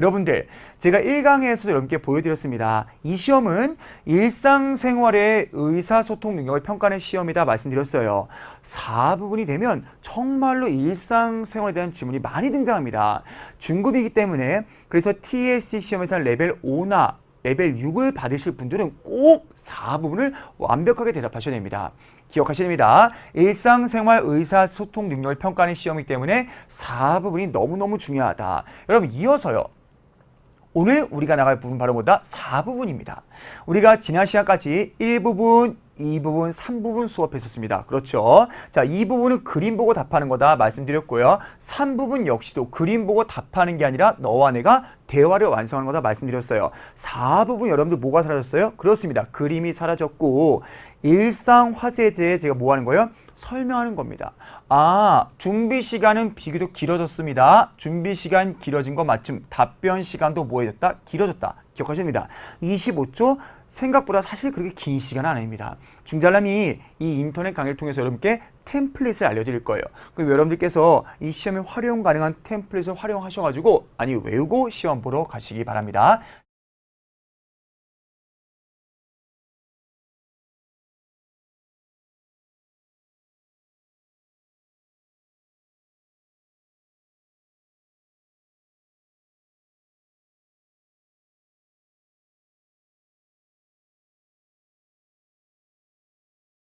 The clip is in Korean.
여러분들 제가 1강에서도 여러분께 보여드렸습니다. 이 시험은 일상생활의 의사소통 능력을 평가하는 시험이다 말씀드렸어요. 4부분이 되면 정말로 일상생활에 대한 질문이 많이 등장합니다. 중급이기 때문에 그래서 TSC 시험에서 레벨 5나 레벨 6을 받으실 분들은 꼭 4부분을 완벽하게 대답하셔야 됩니다. 기억하셔야 됩니다. 일상생활 의사소통 능력을 평가하는 시험이기 때문에 4부분이 너무너무 중요하다. 여러분 이어서요. 오늘 우리가 나갈 부분 바로 뭐다? 4부분입니다. 우리가 지난 시간까지 1부분, 2부분, 3부분 수업했었습니다. 그렇죠? 자, 2부분은 그림 보고 답하는 거다 말씀드렸고요. 3부분 역시도 그림 보고 답하는 게 아니라 너와 내가 대화를 완성하는 거다 말씀드렸어요. 4부분 여러분들 뭐가 사라졌어요? 그렇습니다. 그림이 사라졌고 일상 화제제에 제가 뭐 하는 거예요? 설명하는 겁니다. 아, 준비 시간은 비교적 길어졌습니다. 준비 시간 길어진 거 맞춤. 답변 시간도 뭐해졌다? 길어졌다. 기억하셔야 됩니다. 25초 생각보다 사실 그렇게 긴 시간은 아닙니다. 중잘남이 이 인터넷 강의를 통해서 여러분께 템플릿을 알려드릴 거예요. 그럼 여러분들께서 이 시험에 활용 가능한 템플릿을 활용하셔가지고 아니 외우고 시험 보러 가시기 바랍니다.